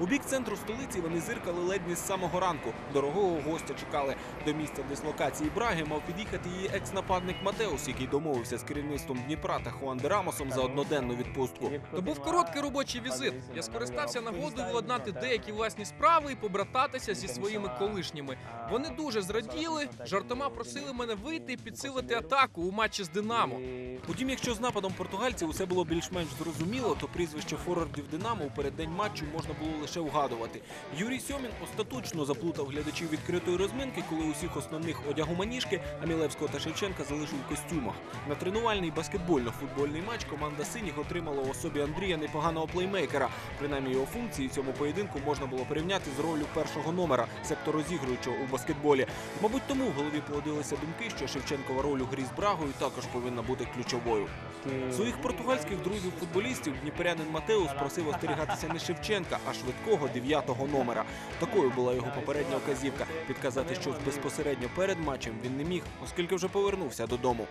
У бік центру столиці вони зиркали ледь не з самого ранку. Дорогого гостя чекали. До місця дислокації Браги мав під'їхати її екс-нападник Матеус, який домовився з керівництвом Дніпра та Хуан де Рамосом за одноденну відпустку. То був короткий робочий візит. Я скористався нагодою владнати деякі власні справи і побрататися зі своїми колишніми. Вони дуже зраділи, жартома просили мене вийти і підсилити атаку у матчі з Динамо. Утім, якщо з нападом португальців усе було більш-менш зрозуміло, то прізвище форвардів Динамо у переддень матчу можна було лише вгадувати. Юрій Сьомін остаточно заплутав глядачів відкритої розминки, коли усіх основних одяг у маніжки, а Мілевського та Шевченка залишив у костюмах. На тренувальний баскетбольно-футбольний матч команда синіх отримала у особі Андрія непоганого плеймейкера. Принаймні його функції цьому поєдинку можна було порівняти з ролью першого номера, себто розігруючого у баскетболі. Мабуть, тому в голові плодилися думки, що Шевченкова роль у грі з Брагою також повинна бути ключовою. Своїх португальських друзів-футболістів дніпрянин Матеус просив остерігатися не Шевченка, а швидкого дев'ятого номера. Такою була його попередня вказівка. Підказати щось безпосередньо перед матчем він не міг, оскільки вже повернувся додому.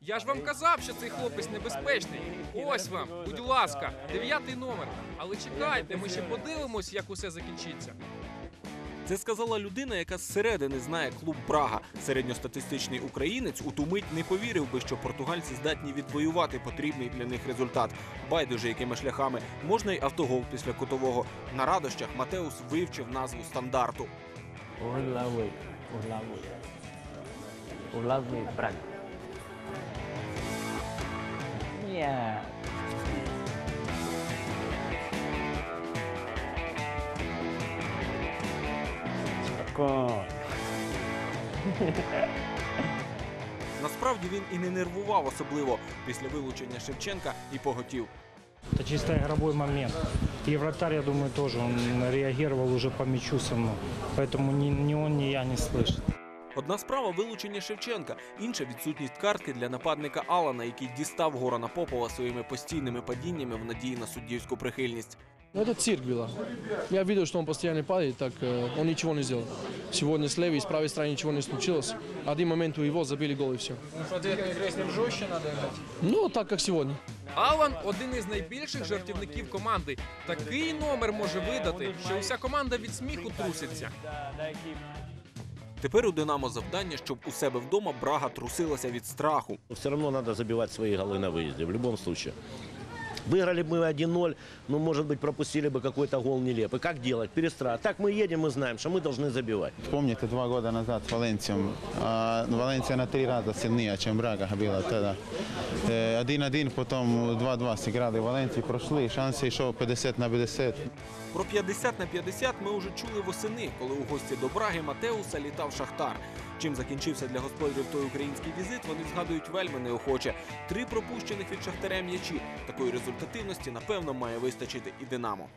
Я ж вам казав, що цей хлопець небезпечний. Ось вам, будь ласка, дев'ятий номер. Але чекайте, ми ще подивимось, як усе закінчиться. Це сказала людина, яка зсередини знає клуб Брага. Середньостатистичний українець у ту мить не повірив би, що португальці здатні відвоювати потрібний для них результат. Байдуже якими шляхами можна й автогол після кутового. На радощах Матеус вивчив назву стандарту. Orlaway, Orlaway, Orlaway Braga. Yeah. Spokojnie. Насправді він і не нервував особливо після вилучення Шевченка і поготів. Это чисто игровой момент. И вратарь, я думаю, тоже он реагировал уже по мячу со мной. Поэтому ни, ни он, ни я не слышит. Одна справа вилучення Шевченка, інша відсутність картки для нападника Алана, який дістав Горана Попова своїми постійними падіннями в надії на суддівську прихильність. Ну, Это цирк было. Я видел, что он постоянно падает, так э, он ничего не сделал. Сегодня с левой и с правой стороны ничего не случилось. Один момент у его забили гол и все. Ну, так как сегодня. Алан один із найбільших жартівників команди. Такий номер може видати, що вся команда від сміху труситься. Тепер у Динамо завдання, щоб у себе вдома Брага трусилася від страху. Все равно надо забивать свои голы на выезде, в любом случае. Выиграли бы мы 1-0, ну, может быть, пропустили бы какой-то гол нелепый. Как делать? Перестраивать. Так мы едем, мы знаем, что мы должны забивать. Помните, два года назад с Валенсией, а, Валенсия на три раза сильнее, чем Брага была тогда. Э, 1-1, потом 2-2 сыграли в Валенсии, прошли, шансы еще 50 на 50. Про 50 на 50 ми вже чули восени, коли у гості до Браги Матеуса літав Шахтар. Чим закінчився для господарів той український візит, вони згадують вельми неохоче. Три пропущених від Шахтаря м'ячі. Такої результативності, напевно, має вистачити і Динамо.